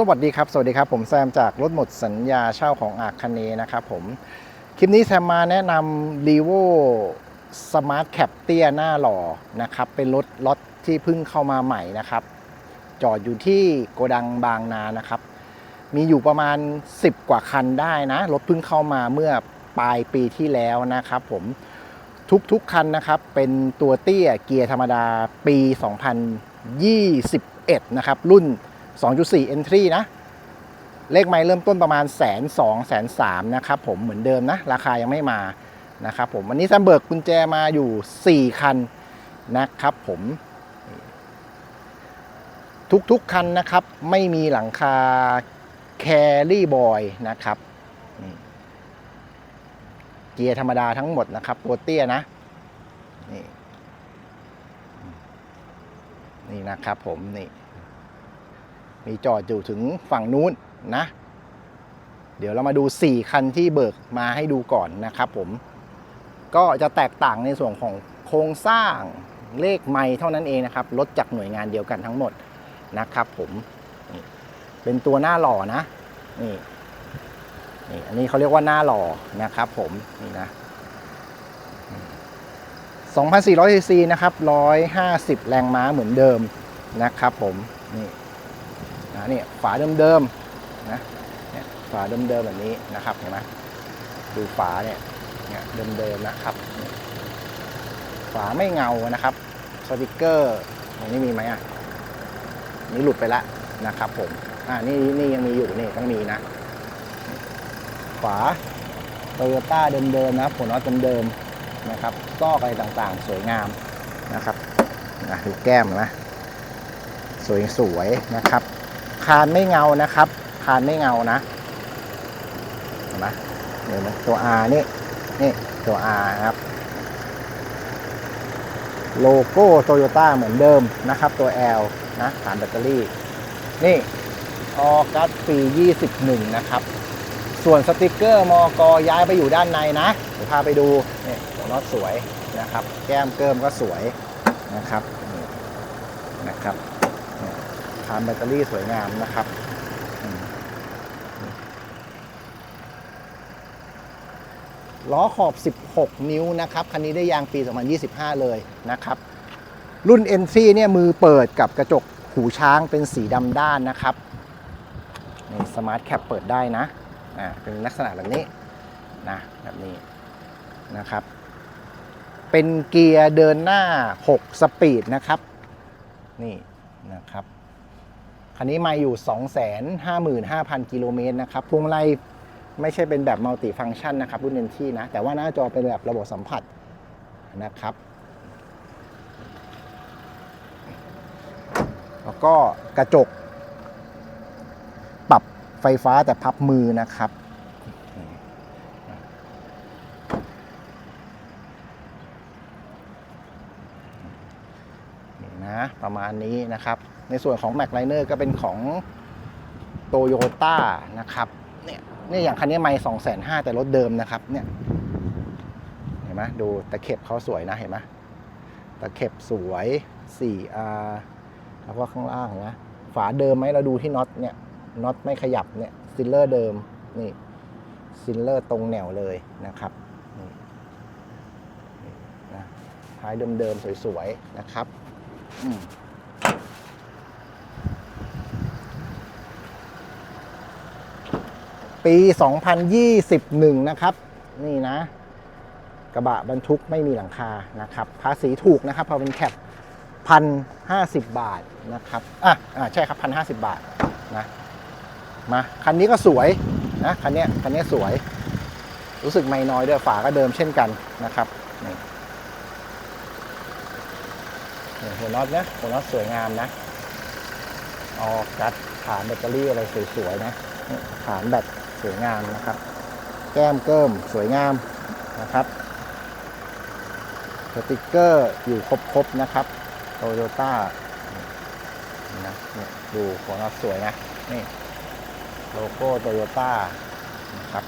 สวัสดีครับ สวัสดีครับ ผมแซมจากรถหมดสัญญาเช่าของอาคเนนะครับผม คลิปนี้แซมมาแนะนำ r e v o Smart Cap เตี้ยหน้าหล่อนะครับ เป็นรถล็อตที่เพิ่งเข้ามาใหม่นะครับ จอดอยู่ที่โกดังบางนานะครับ มีอยู่ประมาณ 10 กว่าคันได้นะ รถเพิ่งเข้ามาเมื่อปลายปีที่แล้วนะครับผม ทุกๆคันนะครับ เป็นตัวเตี้ยเกียร์ธรรมดาปี 2021 นะครับ รุ่น 2.4 entry นะ เลขไม้เริ่มต้นประมาณแสนสองแสนสามนะครับผมเหมือนเดิมนะ ราคายังไม่มานะครับผมวันนี้แซมเบิร์กกุญแจมาอยู่ 4 คันนะครับผมทุกๆคันนะครับ ไม่มีหลังคาแครี่บอยนะครับเกียร์ธรรมดาทั้งหมดนะครับ ตัวเตี้ยนะ นี่ นี่นะครับผมนี่ มีจอดอยู่ถึงฝั่งนู้นนะ เดี๋ยวเรามาดู 4 คันที่เบิกมาให้ดูก่อนนะครับผม ก็จะแตกต่างในส่วนของโครงสร้างเลขไม้เท่านั้นเองนะครับ รถจากหน่วยงานเดียวกันทั้งหมดนะครับผม เป็นตัวหน้าหล่อนะ นี่นี่อันนี้เขาเรียกว่าหน้าหล่อนะครับผม นี่นะ2,400ซีซีนะครับ 150 แรงม้าเหมือนเดิมนะครับผม นี่ นะนี่ฝาเดิมๆนะเนี่ยฝาเดิมๆแบบนี้นะครับเห็นไหมดูฝาเนี่ยเนี่ยเดิมๆนะครับ ฝาไม่เงานะครับสติกเกอร์ตรงนี้มีไหมอะนี่หลุดไปแล้วนะครับ ผมอ่านี่นี่ยังมีอยู่นี่ต้องมีนะฝาโตโยต้าเดิมๆนะผลน็อตเดิมๆนะครับซอกอะไรต่างๆ สวยงามนะครับนะดูแก้มนะ สวยๆนะครับ คานไม่เงานะครับ คานไม่เงานะเห็นไหมเดี๋ยวนะตัว R นี่นี่ตัว R ครับ โลโก้โตโยต้าเหมือนเดิมนะครับ ตัว L นะฐานแบตเตอรี่ นี่ออกัสปี 21 นะครับ ส่วนสติกเกอร์มอกย้ายไปอยู่ด้านในนะเดี๋ยวพาไปดูนี่หัวน็อตสวยนะครับ แก้มเกิมก็สวยนะครับนะครับ ฐานแบตเตอรี่สวยงามนะครับล้อขอบ 16 นิ้วนะครับ คันนี้ได้ยางปี 2025 เลยนะครับ รุ่น NC เนี่ยมือเปิดกับกระจกหูช้างเป็นสีดำด้านนะครับนี่สมาร์ทแคปเปิดได้นะอ่าเป็นลักษณะแบบนี้นะแบบนี้นะครับ เป็นเกียร์เดินหน้า 6 สปีดนะครับ นี่นะครับ คันนี้มาอยู่ 255,000 กิโลเมตรนะครับพวงมาลัยไม่ใช่เป็นแบบมัลติฟัง c t ชันนะครับ รุ่นเนที่นะ แต่ว่าหน้าจอเป็นแบบระบบสัมผัสนะครับ แล้วก็กระจก ปรับไฟฟ้าแต่พับมือนะครับนี่นะประมาณนี้นะครับ ในส่วนของ Mac l i n e r ก็เป็นของโตโยต้านะครับเนี่ยเนี่ยอย่างคันนี้ไม่สองแสนห้าแต่รถเดิมนะครับเนี่ยเห็นไหมดูตะเข็บเขาสวยนะเห็นไหมตะเข็บสวย 4R แล้วก็ข้างล่างนะ ฝาเดิมไหมเราดูที่น็อตเนี่ยน็อตไม่ขยับเนี่ยซิลเลอร์เดิมนี่ซิลเลอร์ตรงแนวเลยนะครับนี่นี่นะท้ายเดิมๆสวยๆนะครับ อืม ปี 2021 นะครับ นี่นะ กระบะบรรทุกไม่มีหลังคานะครับ ภาษีถูกนะครับพราะเป็นแคปพันห้าสิบบาทนะครับ อะ อะ ใช่ครับพันห้าสิบบาทนะ มา คันนี้ก็สวยนะ คันเนี้ยคันเนี้ยสวย รู้สึกไม่น้อยด้วยฝาก็เดิมเช่นกันนะครับนี่หัวน็อตนะ หัวน็อตสวยงามนะ ออกัดฐานแบตเตอรี่อะไรสวยๆนะ ฐานแบต สวยงามนะครับ แก้มเกิมสวยงามนะครับสติกเกอร์อยู่ครบๆนะครับโตโยต้านะดูหัวน็อตสวยนะ นี่ โลโก้โตโยต้านะครับ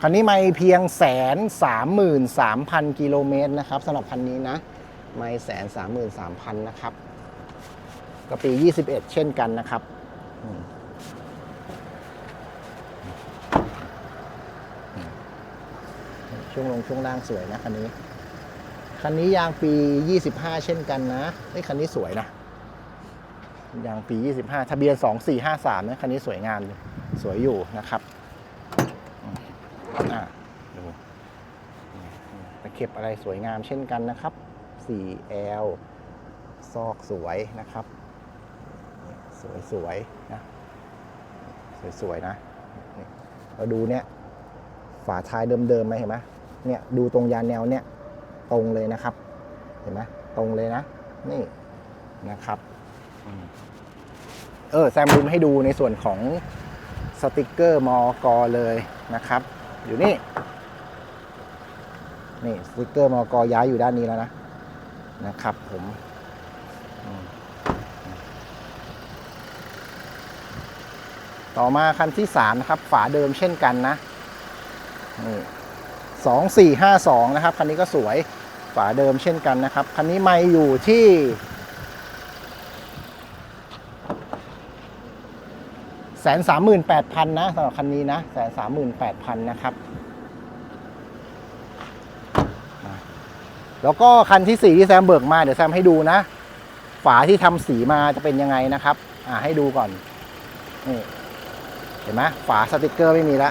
คันนี้ไม่เพียงแสนสามหมื่นสามพันกิโลเมตรนะครับสำหรับคันนี้นะ ไม่แสนสามหมื่นสามพันนะครับ ก็ปี 21 เช่นกันนะครับช่วงลงช่วงล่างสวยนะคันนี้ คันนี้ยางปี 25 เช่นกันนะเฮ้คันนี้สวยนะ ยางปี 25 ทะเบียน 2453 นะคันนี้สวยงามเลยสวยอยู่นะครับอะดูตะเข็บอะไรสวยงามเช่นกันนะครับ 4L ซอกสวยนะครับ สวยสวยๆนะสวยๆนะเราดูเนี่ยฝาท้ายเดิมๆไหมเห็นไหมเนี่ยดูตรงยานแนวเนี่ยตรงเลยนะครับ เห็นไหมตรงเลยนะ นี่นะครับเออแซมบูมให้ดูในส่วนของสติกเกอร์มอกอเลยนะครับ อยู่นี่ นี่สติกเกอร์มอกย้ายอยู่ด้านนี้แล้วนะนะครับผมอืม ต่อมาคันที่สามนะครับ ฝาเดิมเช่นกันนะนี่สองสี่ห้าสองนะครับ คันนี้ก็สวยฝาเดิมเช่นกันนะครับ คันนี้ไม่อยู่ที่แสนสามหมื่นแปดพันนะสำหรับคันนี้นะแสนสามหมื่นแปดพันนะครับ แล้วก็คันที่สี่ที่แซมเบิกมาเดี๋ยวแซมให้ดูนะ ฝาที่ทำสีมาจะเป็นยังไงนะครับ อ่าให้ดูก่อนนี่ เห็นไหมฝาสติกเกอร์ไม่มีละ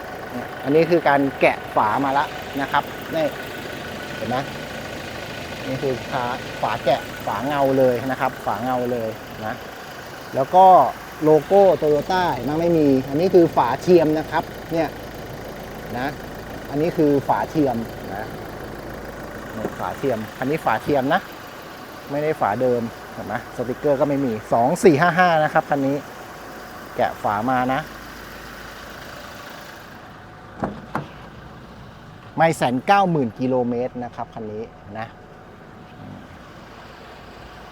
อันนี้คือการแกะฝามาละนะครับนี่เห็นไหมนี่คือฝาฝาแกะฝาเงาเลยนะครับ ฝาเงาเลยนะแล้วก็โลโก้โตโยต้ามันไม่มี อันนี้คือฝาเทียมนะครับเนี่ยนะอันนี้คือฝาเทียมนะฝาเทียม อันนี้ฝาเทียมนะ ไม่ได้ฝาเดิมเห็นไหมสติกเกอร์ก็ไม่มี 2455 นะครับคันนี้ แกะฝามานะ ไม่แสนเก้าหมื่นกิโลเมตรนะครับคันนี้นะ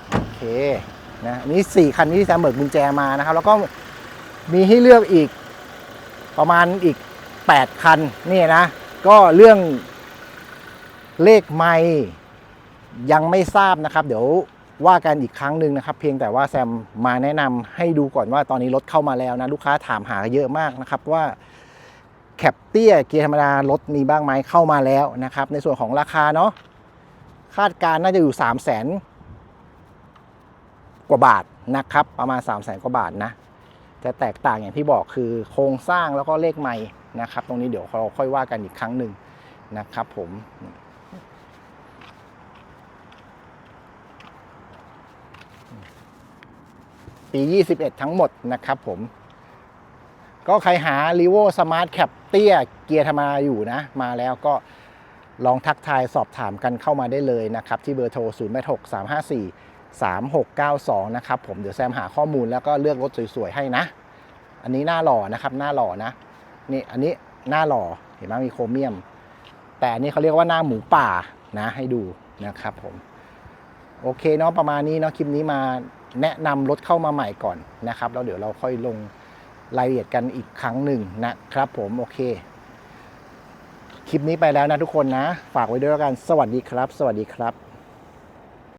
โอเคนะนนี้สี่คันที่แซมเบิกกุญแจมานะครับ แล้วก็มีให้เลือกอีกประมาณอีก 8 คันนี่นะ ก็เรื่องเลขไม่ยังไม่ทราบนะครับ เดี๋ยวว่ากันอีกครั้งหนึ่งนะครับ เพียงแต่ว่าแซมมาแนะนำให้ดูก่อนว่าตอนนี้รถเข้ามาแล้วนะ ลูกค้าถามหาเยอะมากนะครับว่า แคปเตี้ยเกียร์ธรรมดารถมีบ้างไหมเข้ามาแล้วนะครับ ในส่วนของราคาเนาะคาดการณ์น่าจะอยู่ 3 0 0แสนกว่าบาทนะครับ ประมาณ 3 0 0แสนกว่าบาทนะจะแตกต่างอย่างที่บอกคือโครงสร้างแล้วก็เลขไม้นะครับ ตรงนี้เดี๋ยวเราค่อยว่ากันอีกครั้งหนึ่งนะครับผมปี 21 ทั้งหมดนะครับผม ก็ใครหา r e v o Smart Cap เตี้ยเกียร์ธรรมดาอยู่นะ มาแล้วก็ลองทักทายสอบถามกันเข้ามาได้เลยนะครับ ที่เบอร์โทร 0 8 6 3 5 4 3 6 9 2 นะครับผมเดี๋ยวแซมหาข้อมูลแล้วก็เลือกรถสวยๆให้นะ อันนี้หน้าหล่อนะครับหน้าหล่อนะนี่อันนี้หน้าหล่อเห็นไหมมีโครเมียม แต่อันนี้เขาเรียกว่าหน้าหมูป่านะให้ดูนะครับผมโอเคเนาะประมาณนี้เนาะคลิปนี้มาแนะนำรถเข้ามาใหม่ก่อนนะครับแล้วเดี๋ยวเราค่อยลง รายละเอียดกันอีกครั้งหนึ่งนะครับผมโอเค คลิปนี้ไปแล้วนะทุกคนนะ ฝากไว้ด้วยกัน สวัสดีครับ สวัสดีครับ